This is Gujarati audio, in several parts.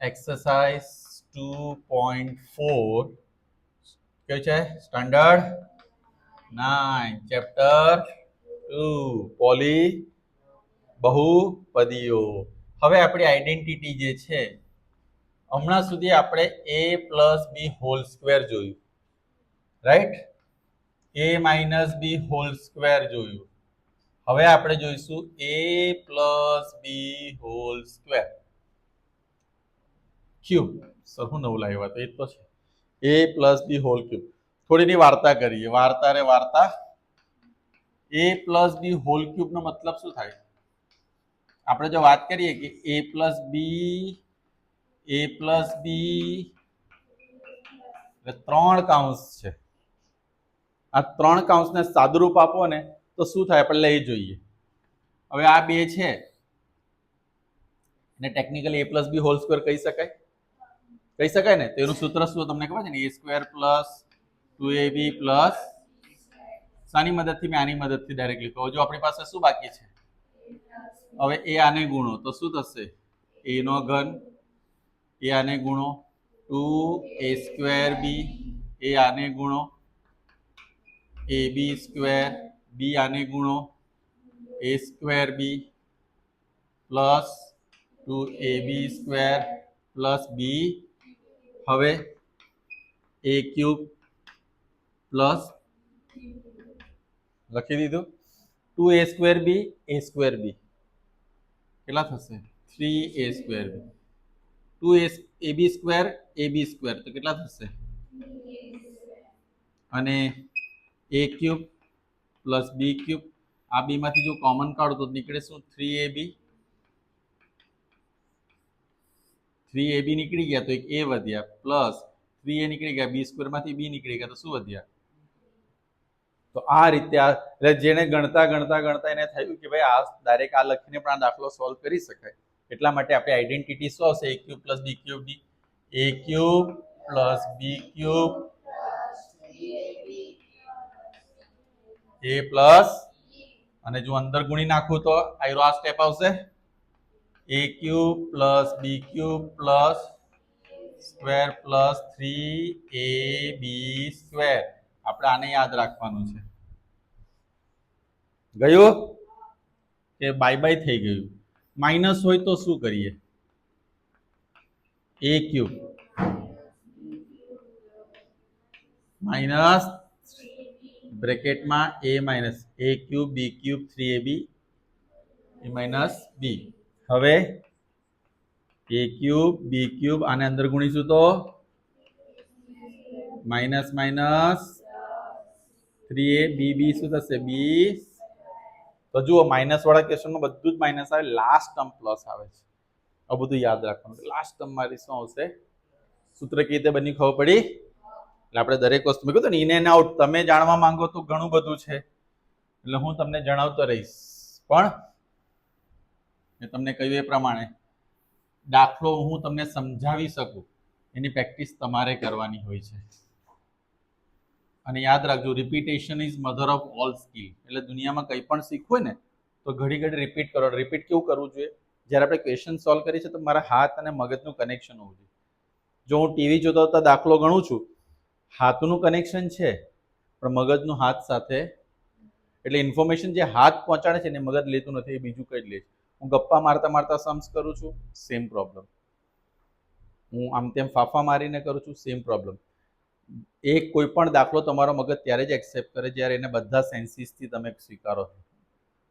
એક્સરસાઇઝ ટુ પોઈન્ટ ફોર કયું છે? Standard nine chapter two poly બહુપદીઓ. હવે આપણી આઈડેન્ટિટી જે છે, હમણાં સુધી આપણે a plus b whole square જોયું. Right a minus b whole square જોયું. હવે આપણે જોઈશું a plus b whole square cube. Sir, હું નવું લાવ્યા તો એ તો છે. A plus b whole cube થોડીની વાર્તા કરીએ. વાર્તા રે વાર્તા. એ પ્લસ બી હોલ ક્યુબનો મતલબ શું થાય? આપણે જો વાત કરીએ કે એ પ્લસ બી એ પ્લસ બી ત્રણ કાઉન્સ છે. આ ત્રણ કાઉન્સને સાદુરૂપ આપો ને તો શું થાય? આપણે લઈ જોઈએ. હવે આ બે છે. એને technically a plus b whole square કહી શકાય. કહી શકાય ને? તો એનું સૂત્ર શું તમને ખબર છે ને? A square plus two a b plus શાની મદદથી મેં આની મદદથી ડાયરેક્ટલી કહો જો આપણી પાસે શું બાકી છે? હવે એ આને ગુણો. તો શું થશે? એ નો ઘન એ આને ગુણો. ટુ એ સ્ક્વેર બી એ આને ગુણો. એ બી સ્ક્વેર બી આને ગુણો. A square b plus two a b square plus b હવે એ ક્યુબ પ્લસ લખી દીધું. Two a square b a square b કેટલા થશે? Three a square b two a a b square a b square તો કેટલા થશે? અને a cube plus b cube આ બીમાંથી જો કોમન કાઢો તો નીકળે શું? Three a B three a બી નીકળી ગયા તો એક એ વધ્યા પ્લસ થ્રી એ નીકળી ગયા બી સ્ક્વેરમાંથી બી નીકળી ગયા, તો શું વધ્યા? તો આ રીતે આ એટલે જેને ગણતા ગણતા ગણતા એને થયું કે ભાઈ આ ડાયરેક્ટ આ લખીને પણ આ દાખલો સોલ્વ કરી શકાય. એટલા માટે આપણે આઈડેન્ટિટી શું આવશે? A cube plus b ક્યુબની a cube plus b cube a plus અને જો અંદર ગુણી નાખું તો આયરો આ સ્ટેપ આવશે. A cube plus b cube plus square plus three a b square આપણે આને યાદ રાખવાનું છે. ગયું? કે બાય બાય થઈ ગયું. માઇનસ હોય તો શું કરીએ? A cube minus બ્રેકેટમાં a minus a cube b cube three a b a minus b હવે એ ક્યુબ બી ક્યુબ આને અંદર ગુણીશું તો minus minus three a b b શું થશે? બી તો જુઓ માઇનસ વાળા ક્વેશ્ચનમાં બધું જ માઇનસ આવે લાસ્ટ ટર્મ પ્લસ આવે છે. આ બધું યાદ રાખવાનું. લાસ્ટ ટર્મ મારી શું આવશે? સૂત્ર કઈ રીતે બની ખબર પડી? એટલે આપણે દરેક વસ્તુ મેં કીધું ને ઇન એન્ડ આઉટ તમે જાણવા માંગો તો ઘણું બધું છે. એટલે હું તમને જણાવતો રહીશ. પણ મેં તમને કહ્યું એ પ્રમાણે, દાખલો હું તમને સમજાવી શકું, એની પ્રેક્ટિસ તમારે કરવાની હોય છે. અને યાદ રાખજો repetition is mother of all skill એટલે દુનિયામાં કંઈ પણ શીખવું ને, તો ઘડી ઘડી રિપીટ કરો. રિપીટ કેવું કરવું જોઈએ? જ્યારે આપણે ક્વેશ્ચન સોલ્વ કરીએ છીએ, તો મારા હાથ અને મગજનું કનેક્શન હોવું જોઈએ. જો હું ટીવી જોતા હોતા દાખલો ગણું છું. હાથનું કનેક્શન છે, પણ મગજનું હાથ સાથે, એટલે ઇન્ફોર્મેશન જે હાથ પહોંચાડે છે ને મગજ લેતું નથી, એ બીજું કંઈ જ લે છે. હું ગપ્પા મારતા મારતા સમ્સ કરું છું સેમ પ્રોબ્લેમ હું આમ તેમ ફાફા મારીને કરું છું સેમ પ્રોબ્લેમ એક કોઈ પણ દાખલો તમારો મગજ ત્યારે જ એક્સેપ્ટ કરે જ્યારે એને બધા સેન્સીસથી તમે સ્વીકારો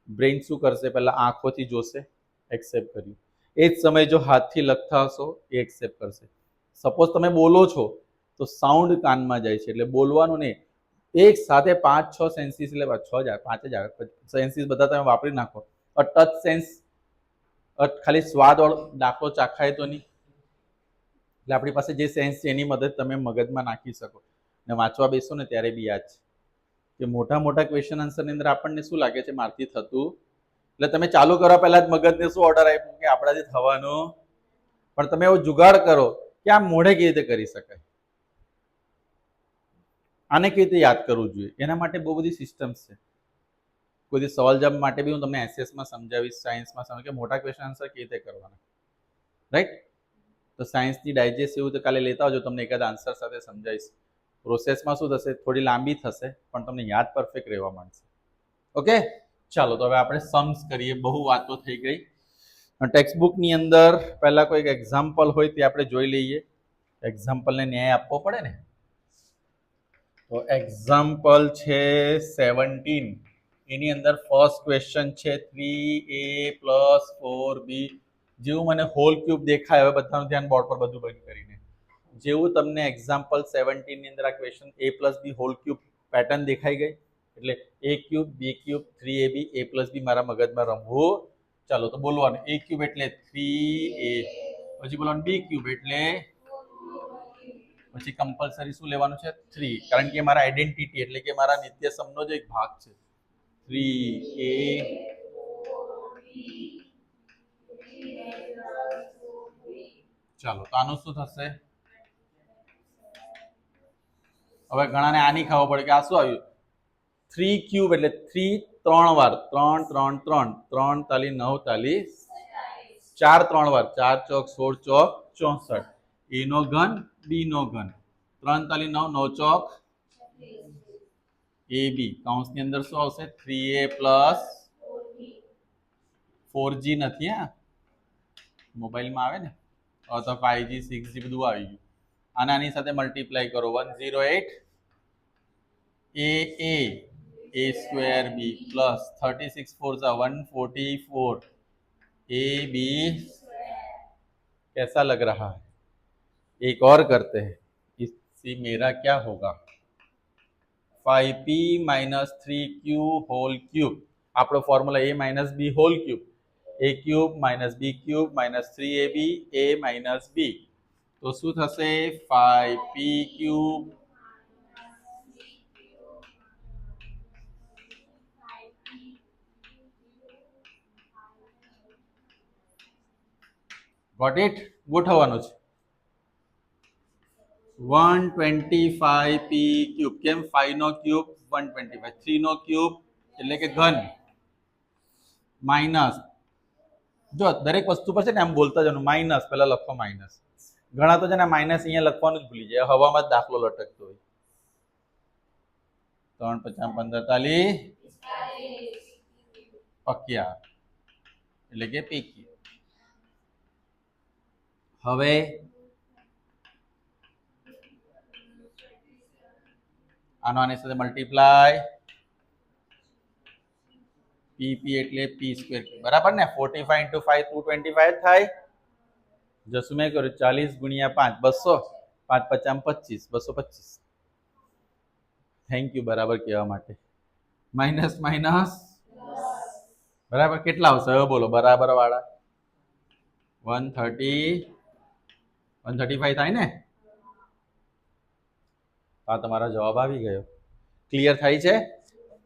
બ્રેઇન શું કરશે? પહેલાં આંખોથી જોશે એક્સેપ્ટ કર્યું. એ જ સમયે જો હાથથી લખતા હશો, એ એક્સેપ્ટ કરશે. સપોઝ તમે બોલો છો, તો સાઉન્ડ કાનમાં જાય છે, એટલે બોલવાનું નહીં. એક સાથે પાંચ છ સેન્સીસ એટલે છ જ આવે, પાંચ જ આવે. સેન્સીસ બધા તમે વાપરી નાખો. ટચ સેન્સ ખાલી સ્વાદ દાખલો ચાખાય તો નહીં. એટલે આપણી પાસે જે સેન્સ છે એની મદદ તમે મગજમાં નાખી શકો. ને વાંચવા બેસો ને ત્યારે બી યાદ છે. કે મોટા મોટા ક્વેશ્ચન આન્સરની અંદર આપણને શું લાગે છે? મારથી થતું. એટલે તમે ચાલુ કરવા પહેલા જ મગજને શું ઓર્ડર આપ્યો? કે આપણાથી થવાનું. પણ તમે એવો જુગાડ કરો કે આ મોઢે કેવી રીતે કરી શકાય? આને કેવી રીતે યાદ કરવું જોઈએ? એના માટે બહુ બધી સિસ્ટમ્સ છે. કોઈ સવાલ જવાબ માટે બી હું તમને એસએસમાં સમજાવીશ સાયન્સમાં સમજ કે મોટા ક્વેશ્ચન આન્સર કેવી રીતે કરવાના? રાઈટ તો સાયન્સની ડાયજેસ્ટ એવું તો કાલે લેતા આવજો, તમને એકાદ આન્સર સાથે સમજાવીશ. પ્રોસેસમાં શું થશે? થોડી લાંબી થશે, પણ તમને યાદ પરફેક્ટ રહેવા માંડશે. ઓકે ચાલો, તો હવે આપણે સમ્સ કરીએ. બહુ વાતો થઈ ગઈ. ટેક્સ્ટ બુકની અંદર પહેલાં કોઈક એક્ઝામ્પલ હોય તે આપણે જોઈ લઈએ. એક્ઝામ્પલને ન્યાય આપવો પડે ને? તો એક્ઝામ્પલ છે સેવન્ટીન એની અંદર ફર્સ્ટ ક્વેશ્ચન છે three a plus four b જેવું મને હોલ ક્યુબ દેખાય, હવે બધાનું ધ્યાન બોર્ડ પર બધું બંધ કરીને. જેવું તમને એક્ઝામ્પલ સેવન્ટીનની અંદર આ question a plus b whole cube pattern દેખાઈ ગઈ. એટલે a cube b cube three a b a plus b મારા મગજમાં રમવું. ચાલો તો બોલવાનું. એ ક્યુબ એટલે થ્રી એ પછી બોલવાનું બી ક્યુબ એટલે પછી કમ્પલસરી શું લેવાનું છે? થ્રી કારણ કે મારા આઈડેન્ટિટી એટલે કે મારા નિત્ય સમનો જ એક ભાગ છે. થ્રી એ ચાલો, તો આનું શું થશે? હવે ઘણાને આની ખબર પડે કે આ શું આવ્યું? થ્રી ક્યુબ એટલે થ્રી ત્રણ વાર. ત્રણ ત્રણ ત્રણ. ત્રણ, તાલી, નવ, તાલી, ચાર, ત્રણ વાર. ચાર, ચોક, સોળ, ચોક, ચોસઠ. એ નો ઘન બી નો ઘન. ત્રણ, તાલી, નવ નવ, ચોક એ બી કૌંસની અંદર શું આવશે three A plus four G નથી હા મોબાઈલમાં આવે ને હવે તો ફાઈવ જી સિક્સ જી બધું આવી ગયું અને આની સાથે મલ્ટીપ્લાય કરો one zero eight A A A square B plus thirty six four सा one forty four A B कैसा लग रहा है एक और करते हैं इससे मेरा क्या होगा Five p minus three q whole cube આપણો formula a minus b whole cube a cube minus b cube minus three a b a minus b તો શું થશે? Five p cube got it ગોઠવવાનું છે. One twenty five p cube કેમ ફાઈવ નો cube one twenty five three નો ક્યુબ એટલે કે ઘન. માઇનસ જો, દરેક વસ્તુ પર છે ને આમ બોલતા જવાનું. માઇનસ પહેલાં લખો માઇનસ ઘણા તો છે ને માઇનસ અહીંયા લખવાનું જ ભૂલી જાય. હવામાં જ દાખલો લટકતો હોય. ત્રણ પચાસ પંદર તાલી પક્યા એટલે કે પીકી. હવે આનો આની સાથે મલ્ટીપ્લાય પીપી એટલે પી સ્ક્વેર બરાબર ને? Forty five into five two twenty five થાય. જસું મેં કર્યું ચાલીસ ગુણ્યા પાંચ, બસો. પાંચ પચાસ, પચીસ, બસો પચીસ. થેન્ક યુ બરાબર કહેવા માટે. માઇનસ માઇનસ બરાબર? કેટલા આવશે? હવે બોલો, બરાબર વાળા. One thirty one thirty five થાય ને? હા, તમારો જવાબ આવી ગયો. ક્લિયર થાય છે?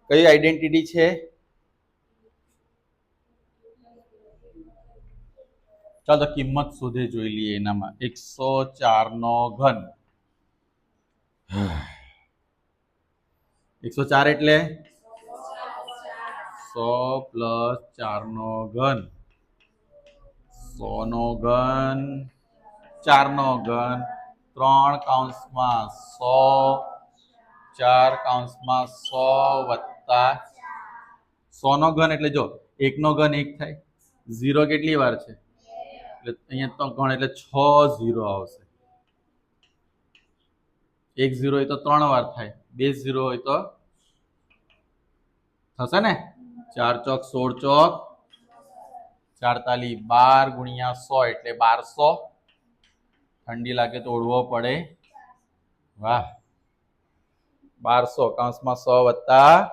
કઈ આઈડેન્ટિટી છે? ચાલો કિંમત શોધે જોઈ લઈએ એનામાં. એકસો ચાર નો ઘન. એકસો ચાર એટલે? સો પ્લસ ચાર નો ઘન. સો નો ઘન. ચાર નો ઘન. ત્રણ કાઉન્સમાં સો, ચાર કાઉન્સમાં સો વત્તા સોનો ઘન એટલે જો, એકનો ઘન એક થાય. ઝીરો કેટલી વાર છે? એટલે અહીંયા તો ઘણ એટલે છ ઝીરો આવશે. એક ઝીરો હોય તો ત્રણ વાર થાય. બે ઝીરો હોય તો થશે ને? ચાર ચોક સોળ ચોક, ચારતાલી બાર ગુણ્યા સો એટલે બારસો. ઠંડી લાગે તો ઓળવો પડે. વાહ. બારસો કાંસમાં સો વત્તા.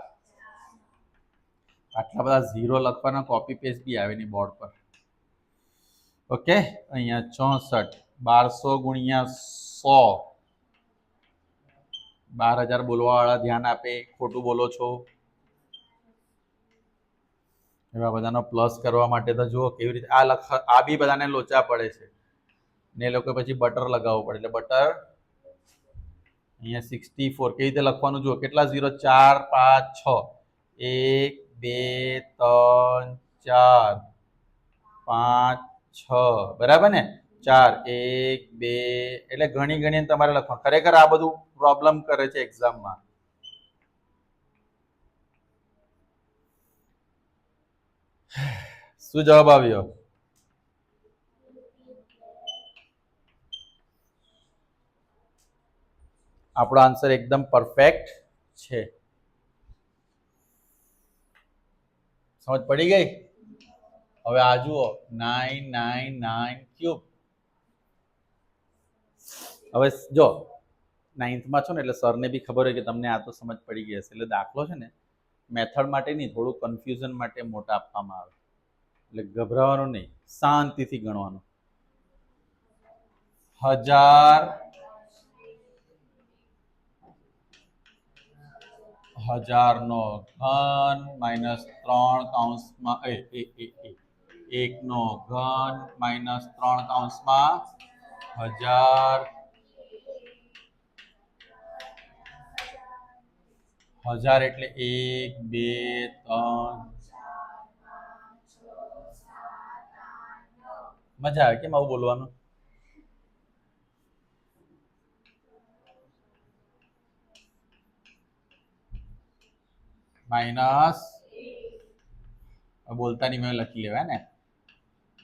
આટલા બધા ઝીરો લખવાના કોપી પેસ્ટ બી આવે ની બોર્ડ પર. ઓકે અહીંયા ચોસઠ, બારસો ગુણ્યા સો. બાર હજાર બોલવા વાળા ધ્યાન આપે, ખોટું બોલો છો. એવા બધાનો પ્લસ કરવા માટે તો જુઓ કેવી રીતે આ લખ, આ બી બધાને લોચા પડે છે. ને એ લોકો પછી બટર લગાવવું પડે. એટલે બટર અહીંયા સિક્સટી ફોર કેવી રીતે લખવાનું જુઓ. કેટલા? ઝીરો ચાર, પાંચ, છ. એક, બે, ત્રણ, ચાર. પાંચ, છ. બરાબર ને? ચાર, એક, બે. એટલે ઘણી ઘણી તમારે લખવાનું. ખરેખર આ બધું પ્રોબ્લેમ કરે છે એક્ઝામમાં શું જવાબ આવ્યો? આપણો આન્સર એકદમ પરફેક્ટ છે. સમજ પડી ગઈ? હવે આ જુઓ. નાઇન નાઇન નાઇન ક્યુબ હવે જો નાઇન્થમાં છો ને, એટલે સરને બી ખબર હોય કે તમને આ તો સમજ પડી ગઈ હશે. એટલે દાખલો છે ને મેથડ માટે નહીં, થોડું કન્ફ્યુઝન માટે મોટા આપવામાં આવે. એટલે ગભરાવાનું નહીં, શાંતિથી ગણવાનું. હજાર હજારનો ઘન માઇનસ ત્રણ કાઉન્સમાં, એ એ એ એ, એકનો ઘન માઇનસ ત્રણ કાઉન્સમાં હજાર હજાર એટલે એક, બે, ત્રણ. મજા આવે કેમ આવું બોલવાનું? માઇનસ બોલતા નહીં, મેં લખી લેવાય ને.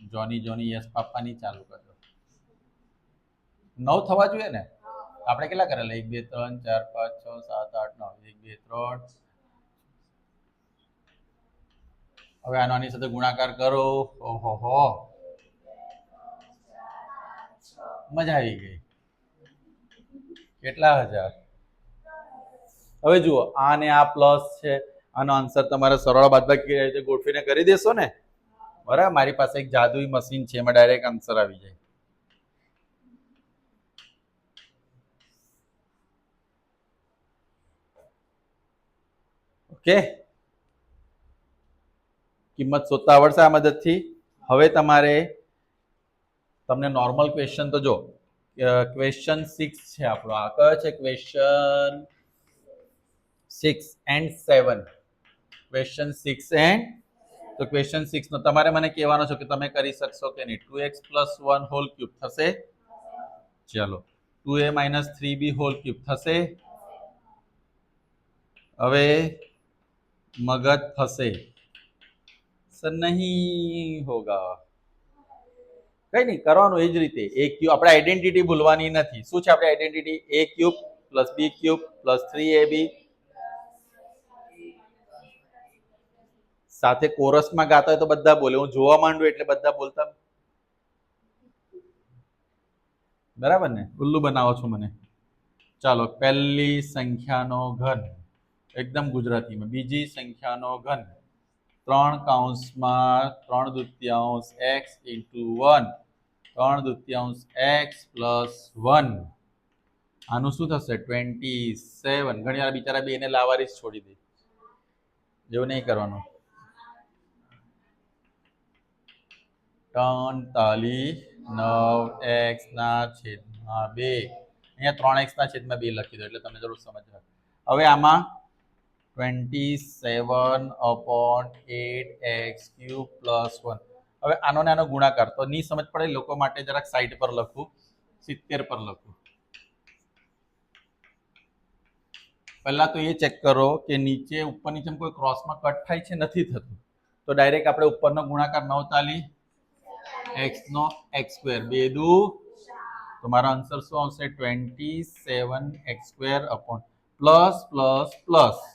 જોની જોની, યસ પાપાની ચાલુ કરજો. નવ થવા જોઈએ ને? આપણે કેટલા કરેલા? એક, બે, ત્રણ, ચાર, પાંચ, છ, સાત, આઠ, નવ. એક, બે, ત્રણ. હવે આનો આની સાથે ગુણાકાર કરો. ઓહો, હો. મજા આવી ગઈ. કેટલા હજાર? હવે જુઓ, આ ને આ પ્લસ છે. આનો આન્સર તમારે સરળ બાદબાકી રીતે ગોઠવીને કરી દેશો ને? બરાબર, મારી પાસે એક જાદુઈ મશીન છે, એમાં ડાયરેક્ટ આન્સર આવી જાય. ઓકે કિંમત શોધતા આવડશે આ મદદથી. હવે તમારે, તમને નોર્મલ ક્વેશ્ચન તો જો ક્વેશ્ચન સિક્સ છે આપણો. આ કયો છે? Question six and seven question six and તો ક્વેશ્ચન સિક્સનો તમારે મને કહેવાનો છો કે તમે કરી શકશો કે નહીં? Two x plus one whole cube થશે. ચલો two a minus three b whole cube થશે. હવે મગજ થશે. સર નહીં હોગા. કઈ નહીં, કરવાનું એ જ રીતે. એ ક્યુબ આપણે આઈડેન્ટિટી ભૂલવાની નથી. શું છે આપણે identity a cube plus b cube plus three a b સાથે કોરસમાં ગાતા હોય તો બધા બોલે. હું જોવા માંડું એટલે બધા બોલતા. બરાબર ને? ઉલ્લુ બનાવો છો મને. ચાલો, પહેલી સંખ્યાનો ઘન. એકદમ ગુજરાતીમાં. બીજી સંખ્યાનો ઘન. ત્રણ કાઉન્સમાં ત્રણ દુત્યાંશ એક્સ ઇન્ટુ વન. ત્રણ દુત્યાંશ એક્સ પ્લસ વન. આનું શું થશે? Twenty seven. ઘણી વાર બિચારા બી લાવારી જ છોડી દે. જેવું નહીં કરવાનું. ત્રણતાલીસ નવ એક્સ ના છેદમાં બે. અહીંયા ત્રણ એક્સ ના છેદમાં બે લખી દો, એટલે તમને જરૂર સમજવા હવે આમાં twenty seven upon eight x cube plus one હવે આનો ને આનો ગુણાકાર, તો નહીં સમજ પડે લોકો માટે જરાક સાઈડ પર લખું, સિત્તેર પર લખું. પહેલા તો એ ચેક કરો કે નીચે ઉપર નીચે કોઈ ક્રોસમાં કટ થાય છે, નથી થતું. તો ડાયરેક્ટ આપણે ઉપરનો ગુણાકાર નવતાલી એક્સ નો એક્સ સ્ક્વેર બે દુ. તો આન્સર શું આવશે? Twenty seven x square upon plus plus plus